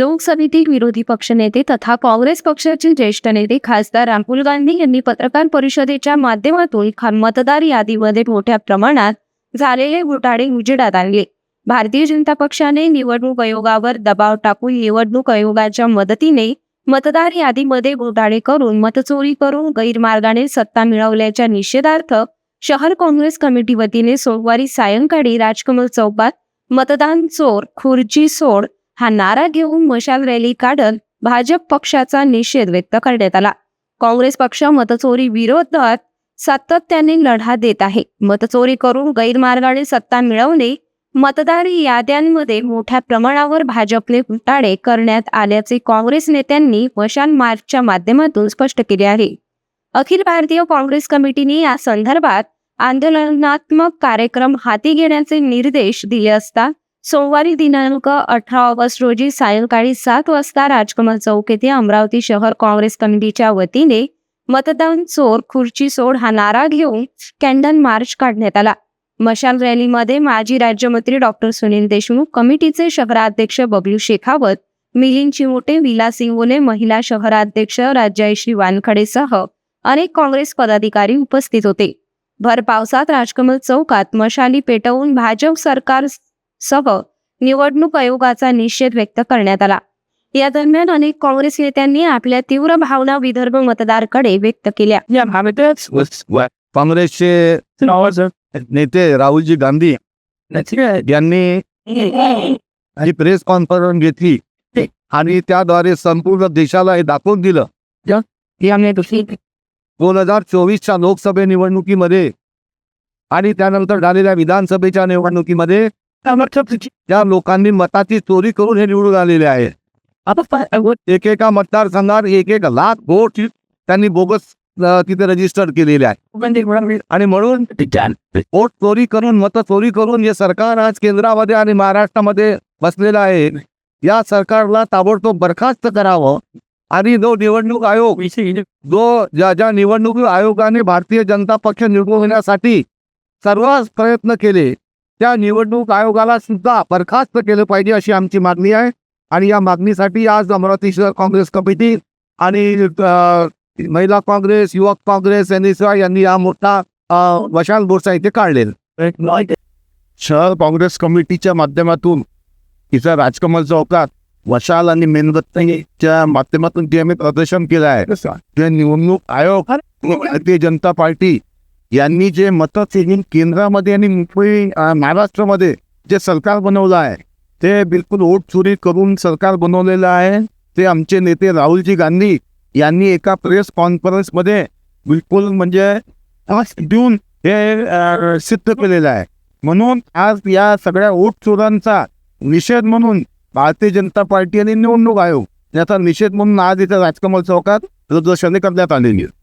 लोकसभेतील विरोधी पक्षनेते तथा काँग्रेस पक्षाचे ज्येष्ठ नेते खासदार राहुल गांधी यांनी पत्रकार परिषदेच्या माध्यमातून मतदार यादीमध्ये मोठ्या प्रमाणात झालेले घोटाळे उजेडात आणले. भारतीय जनता पक्षाने निवडणूक आयोगावर दबाव टाकून निवडणूक आयोगाच्या मदतीने मतदार यादीमध्ये घोटाळे करून मतचोरी करून गैरमार्गाने सत्ता मिळवल्याच्या निषेधार्थ शहर काँग्रेस कमिटी वतीने सोमवारी सायंकाळी राजकमल चौकात मतदान चोर खुर्ची सोड हा नारा घेऊन मशाल रॅली काढत भाजप पक्षाचा निषेध व्यक्त करण्यात आला. काँग्रेस पक्ष मतचोरी विरोधात सातत्याने लढा देत आहे. मतचोरी करून गैरमार्गाने सत्ता मिळवणे मतदार याद्यांमध्ये मोठ्या प्रमाणावर भाजपने घोटाळे करण्यात आल्याचे काँग्रेस नेत्यांनी मशाल मार्चच्या माध्यमातून स्पष्ट केले आहे. अखिल भारतीय काँग्रेस कमिटीने या संदर्भात आंदोलनात्मक कार्यक्रम हाती घेण्याचे निर्देश दिले असता सोमवारी दिनांक अठरा ऑगस्ट रोजी सायंकाळी सात वाजता राजकमल चौक येथे अमरावती शहर काँग्रेस कमिटीच्या वतीने मतदान चोर खुर्ची सोड हा नारा घेऊन कॅन्डल मार्च काढण्यात आला. मशाल रॅलीमध्ये माजी राज्यमंत्री डॉक्टर सुनील देशमुख कमिटीचे शहराध्यक्ष बबलू शेखावत मिलिंद चिमोटे विला सिंगोले महिला शहराध्यक्ष राजयश्री वानखडेसह अनेक काँग्रेस पदाधिकारी उपस्थित होते. भर पावसात राजकमल चौकात मशाली पेटवून भाजप सरकार सह निवडणूक आयोगाचा निषेध व्यक्त करण्यात आला. या दरम्यान अनेक काँग्रेस नेत्यांनी आपल्या तीव्र भावना विदर्भ मतदारकडे व्यक्त केल्या. काँग्रेसचे नेते राहुलजी गांधी यांनी प्रेस कॉन्फरन्स घेतली आणि त्याद्वारे संपूर्ण देशाला हे दाखवून दिलं. दोन हजार चोवीसच्या लोकसभे निवडणुकीमध्ये आणि त्यानंतर झालेल्या विधानसभेच्या निवडणुकीमध्ये त्या लोकांनी मताची चोरी करून हे निवडून आलेले आहे. एकेका मतदारसंघात एक एक लाख वोट त्यांनी बोगस तिथे रजिस्टर केलेले आहे. आणि म्हणून वोट चोरी करून मत चोरी करून जे सरकार आज केंद्रामध्ये आणि महाराष्ट्रामध्ये बसलेलं आहे. या सरकारला ताबडतोब बरखास्त करावं. आणि जो निवडणूक आयोग जो ज्या ज्या निवडणूक आयोगाने भारतीय जनता पक्ष निवडण्यासाठी सर्व प्रयत्न केले. त्या निवडणूक आयोगाला सुद्धा बरखास्त केलं पाहिजे अशी आमची मागणी आहे. आणि या मागणीसाठी आज अमरावती शहर काँग्रेस कमिटी आणि महिला काँग्रेस युवक काँग्रेस एन यांनी हा मोठा मशाल मोर्चा इथे काढलेला. शहर काँग्रेस कमिटीच्या माध्यमातून इथं राजकमल चौकात वशाल आणि मेणबत्तीच्या माध्यमातून जे आम्ही प्रदर्शन केलं आहे. ते निवडणूक आयोग भारतीय जनता पार्टी यांनी जे मतं केंद्रामध्ये आणि मुंबई महाराष्ट्रामध्ये जे सरकार बनवलं आहे ते बिलकुल वोट चोरी करून सरकार बनवलेलं आहे. ते आमचे नेते राहुलजी गांधी यांनी एका प्रेस कॉन्फरन्समध्ये बिलकुल म्हणजे देऊन हे सिद्ध केलेलं आहे. म्हणून आज या सगळ्या वोट चोरांचा निषेध म्हणून भारतीय जनता पार्टी आणि निवडणूक आयोग याचा निषेध म्हणून आज इथे राजकमल चौकात प्रदर्शने करण्यात आलेली आहे